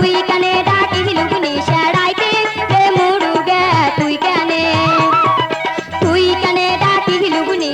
তুই কানে ডাকি লুগুনি সারাইতে? প্রেম রুগে তুই কানে? তুই কানে ডাকি লুগুনি